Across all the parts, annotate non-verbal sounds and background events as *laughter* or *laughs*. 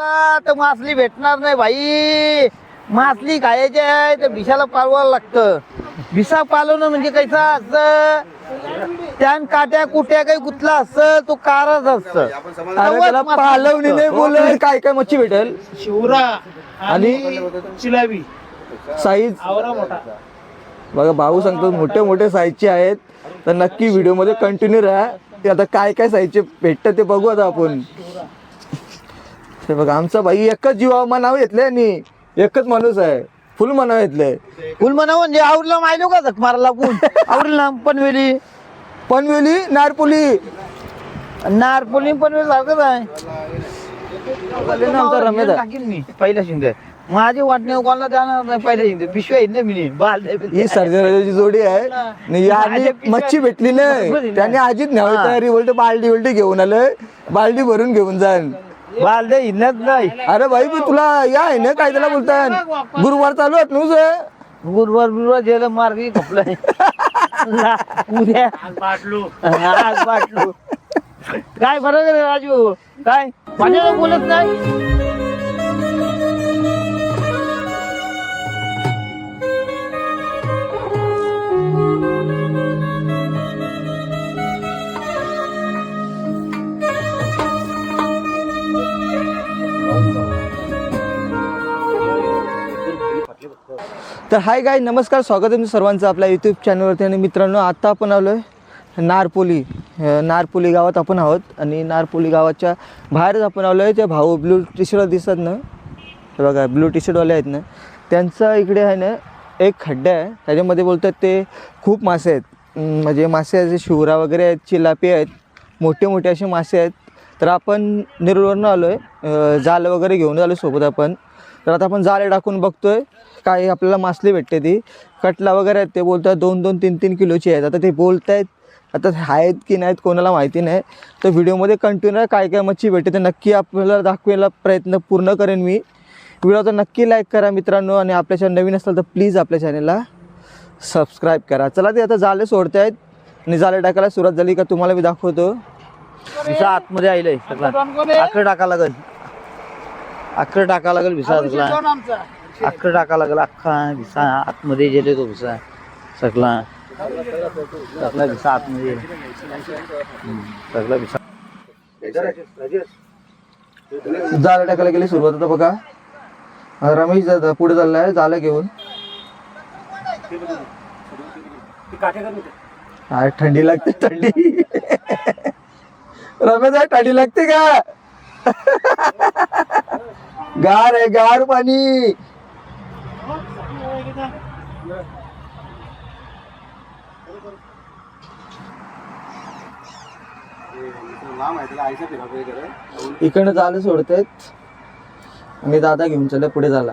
आता तर मासली भेटणार नाही भाई. मासली खायची आहे तर भिसाला पाळवायला लागतं. भिसा पालवणं म्हणजे कैसा असतं त्यान काट्या कुट्या काही गुतला असतं तो कारच असतं. पालवणी नाही बोल काय काय मच्छी भेटेल? शिवरा आणि चिलाबी साईज? आवरा मोठा. बघा भाऊ सांगतो मोठे मोठे साईजचे आहेत. तर नक्की व्हिडिओमध्ये कंटिन्यू राहा. ते आता काय काय साईजचे भेटतं ते बघू आता आपण. हे बघा आमचा भाई एकच जीवा मनाव घेतलंय आणि एकच माणूस आहे. फुल मनाव घेतलंय. फुल म्हणा म्हणजे आवडला माहिलो का झक मारायला लागून? आवडलं ना पनवेली? पनवेली नारपुली. नारपोली पनवेली सारखंच आहे. ना आमचा रमेश आहे. टाकीन मी. पहिल्या शिंदे. माझी वाटणे कोणाला जाणार नाही पहिल्या शिंदे. पिशव्या आहेत ना मी बाल ही सर्जराची जोडी आहे. आणि याने मच्छी भेटली नाही. त्याने आजीत न्यावी तयारी बोलते बालडी बिलटी घेऊन आलं बालडी भरून घेऊन जाण बाल दे नाही. अरे भाई पण तुला या आहे ना काय त्याला बोलतात गुरुवार चालू आहेत नुस गुरुवार गुरुवार जेल मार्गी खपलाय. उद्या. बाटलो आज काय फरक आहे राजू? काय? माझ्याला बोलत नाही? तर हाय गाय नमस्कार स्वागत आहे तुमचं सर्वांचं आपल्या यूट्यूब चॅनलवरती आणि मित्रांनो आत्ता आपण आलो आहे नारपोली नारपोली गावात आपण आहोत. आणि नारपोली गावाच्या बाहेरच आपण आलो आहे ते भाऊ ब्लू टी शर्ट दिसतात ना? हे बघा ब्लू टी शर्टवाले आहेत ना? त्यांचा इकडे आहे ना एक खड्डा आहे. त्याच्यामध्ये बोलतात ते खूप मासे आहेत. म्हणजे मासे असे शिवरा वगैरे आहेत चिलापी आहेत मोठे मोठे असे मासे आहेत. तर आपण नेरूळवरनं आलो आहे जाल वगैरे घेऊन आलो सोबत आपण. तर आता आपण जाळे टाकून बघतोय. काय आपल्याला मासली भेटते ती. कटला वगैरे आहेत ते बोलतात दोन दोन तीन तीन किलोची आहेत. आता ते बोलत आहेत आता आहेत की नाहीत कोणाला माहिती नाही. तर व्हिडिओमध्ये कंटिन्यू काय काय मच्छी भेटते ते नक्की आपल्याला दाखवायला प्रयत्न पूर्ण करेन मी. व्हिडिओ तर नक्की लाईक करा मित्रांनो आणि आपल्या चॅनल नवीन असाल तर प्लीज आपल्या चॅनलला सबस्क्राईब करा. चला ते आता जाले सोडत आहेत आणि जाले टाकायला सुरुवात झाली का तुम्हाला मी दाखवतो. भिसा आतमध्ये आईलय सगळा अख्खं टाका लागल. अख्खं टाका लागल भिसा सगळा. अख्खं टाका लागल अख्खा भिसा आतमध्ये गेले तो भिसा सगळा. सगळा भिसा आतमध्ये. सगळा भिसा जाळं टाकायला गेली सुरुवात आता बघा. रमेश दादा पुढे चाललाय जाळं घेऊन. अरे थंडी लागते थंडी. रमेश दादा, थंडी लागते का? गार आहे गार पाणी. इकडनं चालू सोडतायत आणि दादा घेऊन चालले पुढे झाला.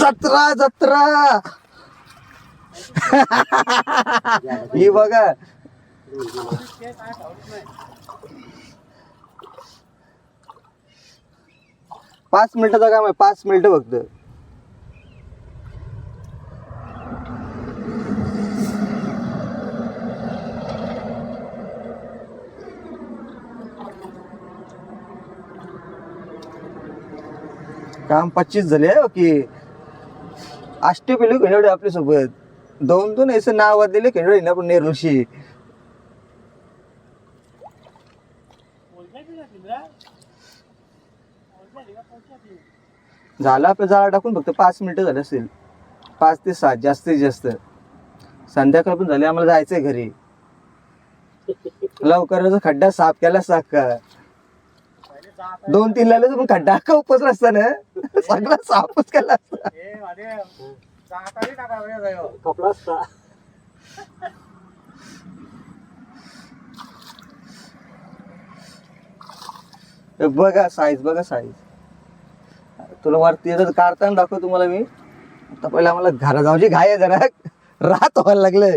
जत्रा जत्रा. ही बघा. पाच मिनिटाचं काम आहे पाच मिनिटं फक्त. काम पच्चीस झाले हो की. आष्टे पेलो खेळाडू आपल्यासोबत दोन दोन असं नाव दिले खेळाडू ना पण नेरुशी झालं आपलं जाळा टाकून फक्त पाच मिनिटं झाले असेल. पाच ते सात जास्तीत जास्त. संध्याकाळ पण झाले आम्हाला जायचंय घरी. लवकरच खड्डा साफ केला साफ का दोन तीन लागले पण खड्डा का उपच असता ना. सगळा सापच केला असता. कपडा असता. हे बघा साईज बघा साईज तुला वरती येतं काढताना दाखव तुम्हाला मी. आता पहिला मला घरा जाऊची घाय आहे जरा. रात व्हायला लागलंय.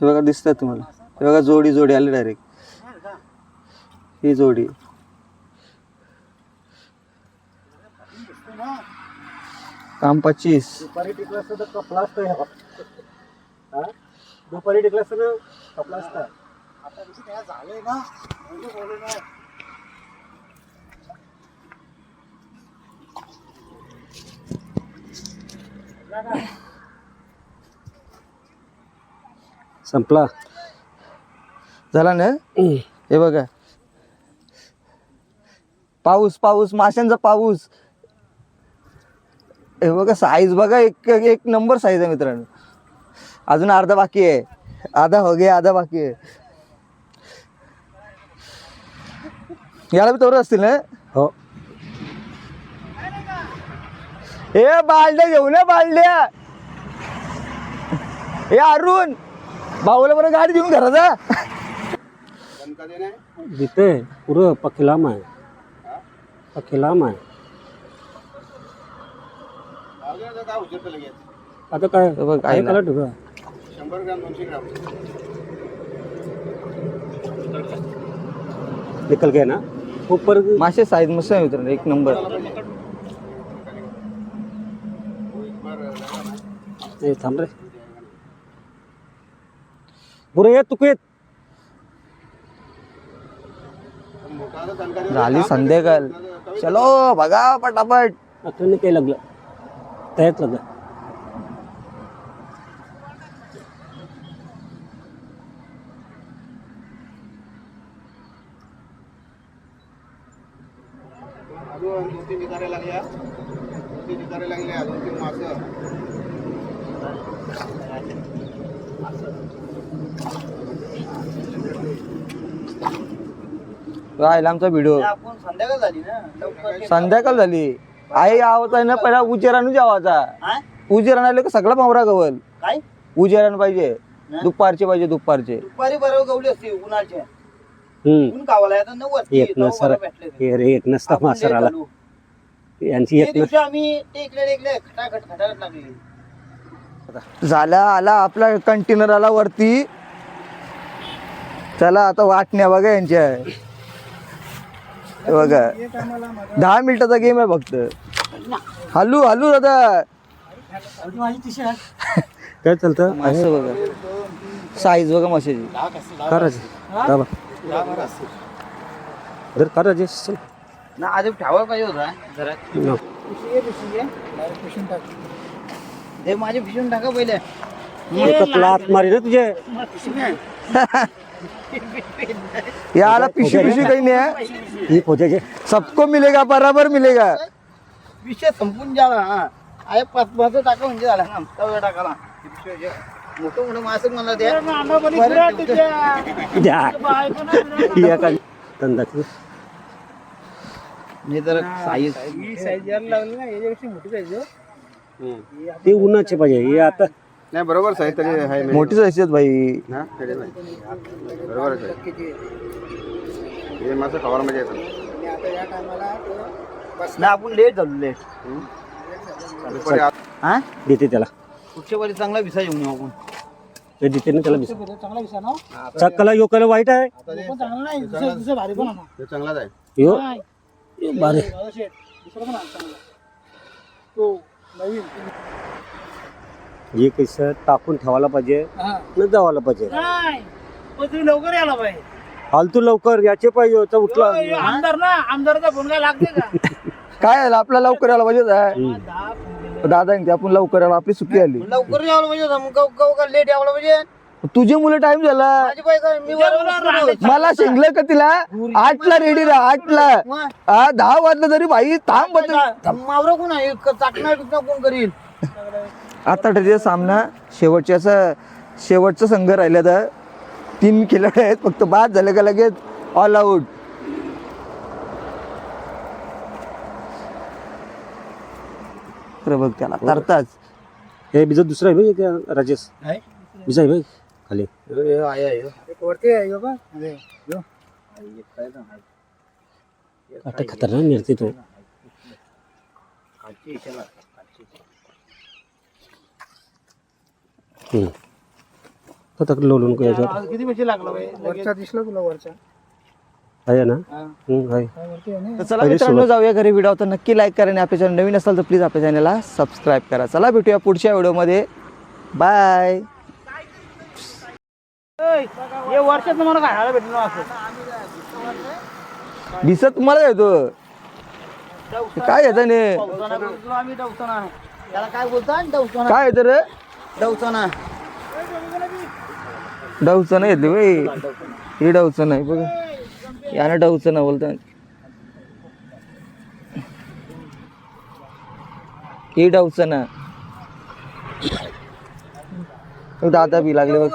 हे बघा दिसतंय तुम्हाला. हे बघा जोडी जोडी आली डायरेक्ट ही जोडी. काम पच्चीस. दुपारी टिकला असतं तर कपला असतं ह्या हा? दुपारी टिकला असतं कपला असतं. संपला. झाला ना? हे बघा. पाऊस पाऊस माशांचा पाऊस. हे बघा साईज बघा एक एक नंबर साईज आहे मित्रांनो. अजून अर्धा बाकी आहे. आधा हो गे आधा बाकी आहे. याला बी तेवढं असतील ना? हो. हे बालड्या घेऊन ये बालड्या. हे अरुण. भाऊला बरं गाडी देऊन घरा जा देते पुरं पक्की लांब आहे. आहे आता काय? हे बघ, काय आईला. कलर ठेवू निकल गया ना. ऊपर मासे साईज मस्त आहे मित्रांनो एक नंबर ए, थांब रे. पुरे येत तुक येत झाली संध्याकाळ. चलो बघा पटापट. आता काही लागलं. त्यात लागल्या लागल्या दोन तीन मासं राहिला आमचा व्हिडिओ आपण संध्याकाळ झाली ना. संध्याकाळ झाली. आई आवत आहे ना पहिला उजेरानू जेवाचा हा? उजेरान आले का सगळा पावरा गवल. काय? उजेरान पाहिजे? दुपारचे पाहिजे दुपारचे. दुपारी बरोबर गवली असते उन्हाळच्या हम्म. ऊन कावाला आता नऊ वाजते एक नसर. हे एक नसता. यांची एक दिवशी आम्ही टेकले टेकले खटाखट खटाखट लागली. झाला आला आपला कंटेनर आला वरती. चला आता वाटण्या बघा यांच्या. हे बघा. दहा मिनिटाचा गेम आहे फक्त. हलू हलू दादा. काय चालतं? असं बघा. साईज बघा माशाची. करायचं. दाबा. धर करायचे चल ना आधी ठेवायला पाहिजे होता जरा. न. हे माझे फिशून टाका पहिले. इथं तुला आत मारी ना तुझे? *laughs* ये आला पिशवी पिशवी काही नाही है। ही पोचायचे सबको मिलेगा बराबर मिलेगा। विषय संपून जाला हा। आहे पाच पाच टाका म्हणजे झाला ना तव्या टाकाला मोठं मोठं मासं मला द्या। बरं ठेवतो. द्या या काय धंदाची हे तर साईज ते उन्हाचे पाहिजे हे आता नाही बरोबर साहेब तरी आहे मी. मोठी साईज आहेत भाई. ना तरी नाही. बरोबर आहे. हे मासं खवारमध्ये येतात. ना आपण लेट झालो लेट दुपारी हा? देते त्याला. पुढच्या वारी चांगला विसा घेऊन येऊ आपण. ते देते ना त्याला चक्कला यो कला वाईट आहे. आता ते- चांगलाच आहे. यो? यो भारी. हे कसं टाकून ठेवायला पाहिजे न जावायला पाहिजे. लवकर यायला पाहिजे. फालतू लवकर याचे पाहिजे होता उठला. आमदार ना आमदारचा फोन काय लागते का? *laughs* काय झालं आपल्याला लवकर यायला पाहिजे. दादा म्हणते आपण लवकर यायला आपली सुट्टी आली. लवकर यायला पाहिजे होता मग कव- कव का लेट यावला पाहिजे. तुझे मुलं टाइम झाला. माझी बाई काय मी वर मला शिंगलं का तिला? आठला रेडी राहा आठला. हा दहा वाजलं तरी भाई थांब बदल मावरा कोण आहे? क- चाकणा टुकणा कोण करील? आता त्याचा सामना शेवटच्याचा शेवटचा संघ राहिला तर तीन खिलाडी आहेत फक्त बाद झाले का लगेच ऑल आऊट बघ त्याला तरताच हे बिजत दुसरा आहे बघ त्या राजेश. बिजा आहे बघ. खाली आता खतरनाक मिळते तो. हम्म. तो तक लोलून को याच्यावर. किती पैसे लागला वरचा दिसला तुला वरचा आहे ना? हम्म, आहे. तर चला मित्रांनो जाऊया घरी व्हिडिओ तर नक्की लाईक करा आणि आपल्या चॅनल नवीन असाल तर प्लीज आपल्या चॅनलला सबस्क्राईब करा. चला भेटूया पुढच्या व्हिडिओमध्ये बाय हे वर्षात मला खायला भेटलो असं? दिसत तुम्हाला येतो काय येतं ने? आम्ही डवसना त्याला काय बोलता डवसना काय येतं रे? डाऊचं नाही येते बाई. हे डाऊचं नाही बघ. यानं डाऊचं ना बोलतात. हे डाऊचं ना. बघ, दादा बी लागले बघ.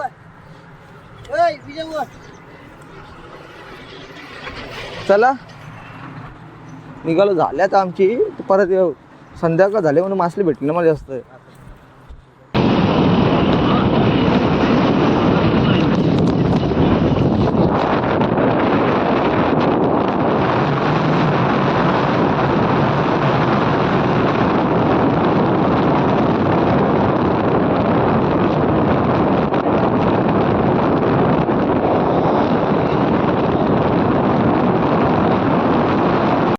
चला. निघालो झाल्यात आमची. परत येऊ. संध्याकाळ झाले म्हणून मासले भेटले ना मला जास्त.